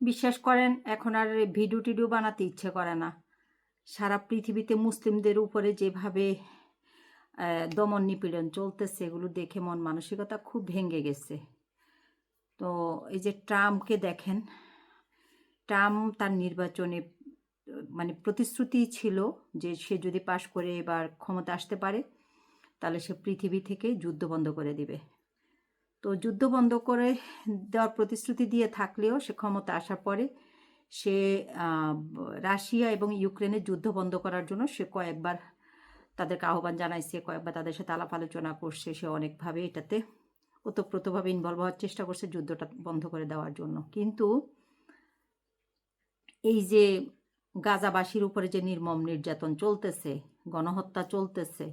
বিশ্বাস করেন, এখন আর ভিডিও টিডিও বানাতে ইচ্ছে করে না। সারা পৃথিবীতে মুসলিমদের উপরে যেভাবে দমন নিপীড়ন চলতেছে, এগুলো দেখে মন মানসিকতা খুব ভেঙে গেছে। তো এই যে ট্রাম্পকে দেখেন, ট্রাম্প তার নির্বাচনে মানে প্রতিশ্রুতি ছিল যে সে যদি পাশ করে এবার ক্ষমতা আসতে পারে, তাহলে সে পৃথিবী থেকে যুদ্ধ বন্ধ করে দিবে। তো যুদ্ধ বন্ধ করে দেওয়ার প্রতিশ্রুতি দিয়ে থাকলেও সে ক্ষমতা আসার পরে সে রাশিয়া এবং ইউক্রেনের যুদ্ধ বন্ধ করার জন্য সে কয়েকবার তাদেরকে আহ্বান জানাইছে, কয়েকবার তাদের সাথে আলাপ আলোচনা করছে। সে অনেকভাবে এটাতে ওতপ্রোতভাবে ইনভলভ হওয়ার চেষ্টা করছে যুদ্ধটা বন্ধ করে দেওয়ার জন্য। কিন্তু এই যে গাজাবাসীর উপরে যে নির্মম নির্যাতন চলতেছে, গণহত্যা চলতেছে,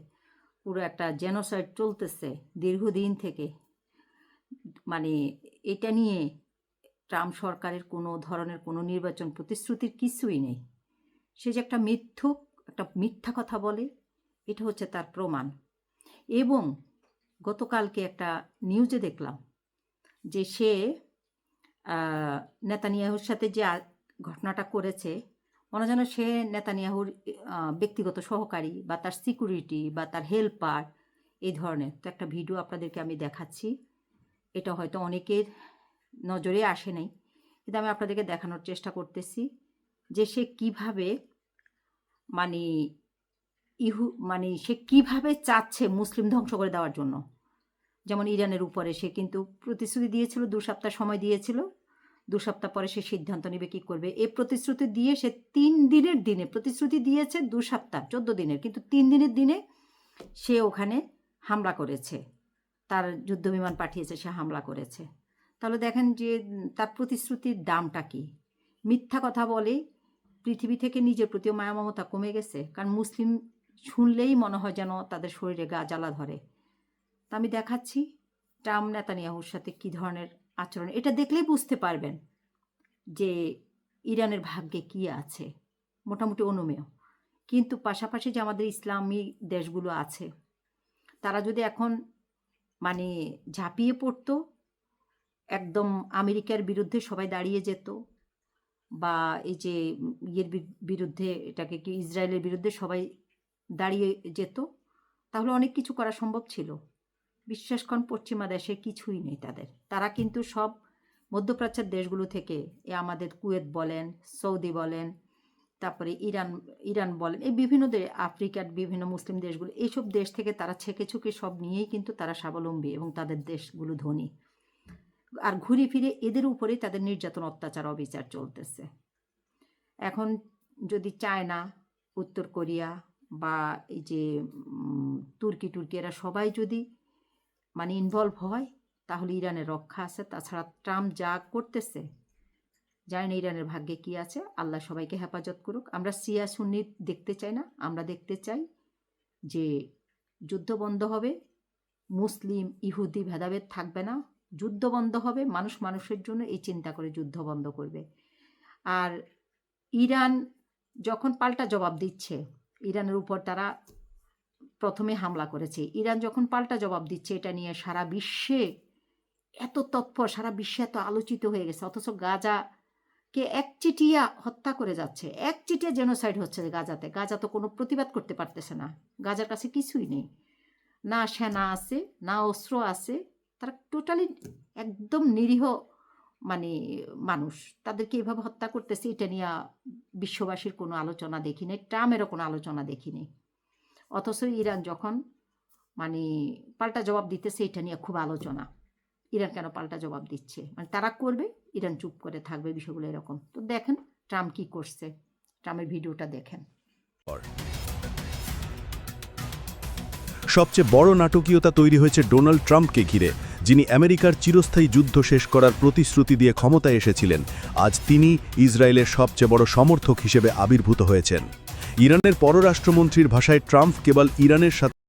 পুরো একটা জেনোসাইড চলতেছে, দীর্ঘদিন থেকে মানে এটা নিয়ে ট্রাম্প সরকারের কোনো ধরনের কোনো নির্বাচন প্রতিশ্রুতির কিছুই নেই। সে যে একটা মিথ্যুক একটা মিথ্যা কথা বলে, এটা হচ্ছে তার প্রমাণ। এবং গতকালকে একটা নিউজে দেখলাম যে সে নেতানিয়াহুর সাথে যে ঘটনাটা করেছে, মনে যেন সে নেতানিয়াহুর ব্যক্তিগত সহকারী বা তার সিকিউরিটি বা তার হেল্পার এই ধরনের। তো একটা ভিডিও আপনাদেরকে আমি দেখাচ্ছি। এটা হয়তো অনেকের নজরে আসে নাই। কিন্তু আমি আপনাদেরকে দেখানোর চেষ্টা করতেছি যে সে কীভাবে মানে ইহু মানে সে কীভাবে চাচ্ছে মুসলিম ধ্বংস করে দেওয়ার জন্য। যেমন ইরানের উপরে সে কিন্তু প্রতিশ্রুতি দিয়েছিল, দু সপ্তাহ সময় দিয়েছিল। দু সপ্তাহ পরে সে সিদ্ধান্ত নেবে কী করবে। এই প্রতিশ্রুতি দিয়ে সে তিন দিনের দিনে, প্রতিশ্রুতি দিয়েছে দু সপ্তাহ, চোদ্দ দিনের, কিন্তু তিন দিনের দিনে সে ওখানে হামলা করেছে। তার যুদ্ধ বিমান পাঠিয়েছে, সে হামলা করেছে। তাহলে দেখেন যে তার প্রতিশ্রুতির দামটা কি? মিথ্যা কথা বলে পৃথিবী থেকে নিজের প্রতিও মায়া মমতা কমে গেছে, কারণ মুসলিম শুনলেই মনে হয় যেন তাদের শরীরে গা জ্বালা ধরে। তা আমি দেখাচ্ছি ট্রাম্প, নেতানিয়াহুর সাথে কী ধরনের আচরণ। এটা দেখলেই বুঝতে পারবেন যে ইরানের ভাগ্যে কি আছে, মোটামুটি অনুমেয়। কিন্তু পাশাপাশি যে আমাদের ইসলামী দেশগুলো আছে, তারা যদি এখন মানে ঝাঁপিয়ে পড়তো, একদম আমেরিকার বিরুদ্ধে সবাই দাঁড়িয়ে যেত বা এই যে ইয়ের বিরুদ্ধে এটাকে কি ইসরায়েলের বিরুদ্ধে সবাই দাঁড়িয়ে যেত, তাহলে অনেক কিছু করা সম্ভব ছিল। বিশ্বাস করেন পশ্চিমা দেশে কিছুই নেই তাদের। তারা কিন্তু সব মধ্যপ্রাচ্যের দেশগুলো থেকে এ আমাদের কুয়েত বলেন, সৌদি বলেন তারপরে ইরান ইরান বলেন, এই বিভিন্ন দেশ আফ্রিকার বিভিন্ন মুসলিম দেশগুলো, এইসব দেশ থেকে তারা ছেকে ছুকে সব নিয়েই কিন্তু তারা স্বাবলম্বী এবং তাদের দেশগুলো ধনী। আর ঘুরে ফিরে এদের উপরেই তাদের নির্যাতন, অত্যাচার, অবিচার চলতেছে। এখন যদি চায়না, উত্তর কোরিয়া বা এই যে তুর্কি, টুর্কি, এরা সবাই যদি মানে ইনভলভ হয়, তাহলে ইরানের রক্ষা আছে। তাছাড়া ট্রাম্প যা করতেছে জানি না ইরানের ভাগ্যে কি আছে, আল্লাহ সবাইকে হেফাজত করুক। আমরা সিয়া সুন্নি দেখতে চাই না, আমরা দেখতে চাই যে যুদ্ধ বন্ধ হবে, মুসলিম, ইহুদি ভেদাভেদ থাকবে না, যুদ্ধ বন্ধ হবে, মানুষ মানুষের জন্য এই চিন্তা করে যুদ্ধ বন্ধ করবে। আর ইরান যখন পাল্টা জবাব দিচ্ছে, ইরানের উপর তারা প্রথমে হামলা করেছে। ইরান যখন পাল্টা জবাব দিচ্ছে, এটা নিয়ে সারা বিশ্বে এত তৎপর, সারা বিশ্বে এত আলোচিত হয়ে গেছে, অথচ গাজাকে একচিটিয়া হত্যা করে যাচ্ছে। একচিটিয়া জেনোসাইড হচ্ছে গাজাতে। গাজা তো কোনো প্রতিবাদ করতে পারতেছে না। গাজার কাছে কিছুই নেই। না সেনা আছে, না অস্ত্র আছে। তারা টোটালি একদম নিরীহ মানে মানুষ। তাদেরকে এভাবে হত্যা করতেছে, এটা নিয়ে বিশ্ববাসীর কোনো আলোচনা দেখি নেই। ট্রামেরও কোনো আলোচনা দেখি নেই। অথচ ইরান যখন মানে পাল্টা জবাব দিতেছে, এটা নিয়ে খুব আলোচনা। ইরান কেন পাল্টা জবাব দিচ্ছে? মানে তারা করবে, ইরান চুপ করে থাকবে, বিষয়গুলো এরকম। তো দেখেন ট্রাম্প কি করছে। ট্রাম্পের ভিডিওটা দেখেন। সবচেয়ে বড় নাটকীয়তা তৈরি হয়েছে ডোনাল্ড ট্রাম্পকে ঘিরে, যিনি আমেরিকার চিরস্থায়ী যুদ্ধ শেষ করার প্রতিশ্রুতি দিয়ে ক্ষমতায় এসেছিলেন। আজ তিনি ইসরায়েলের সবচেয়ে বড় সমর্থক হিসেবে আবির্ভূত হয়েছেন। ইরানের পররাষ্ট্রমন্ত্রীর ভাষায় ট্রাম্প কেবল ইরানের সাথে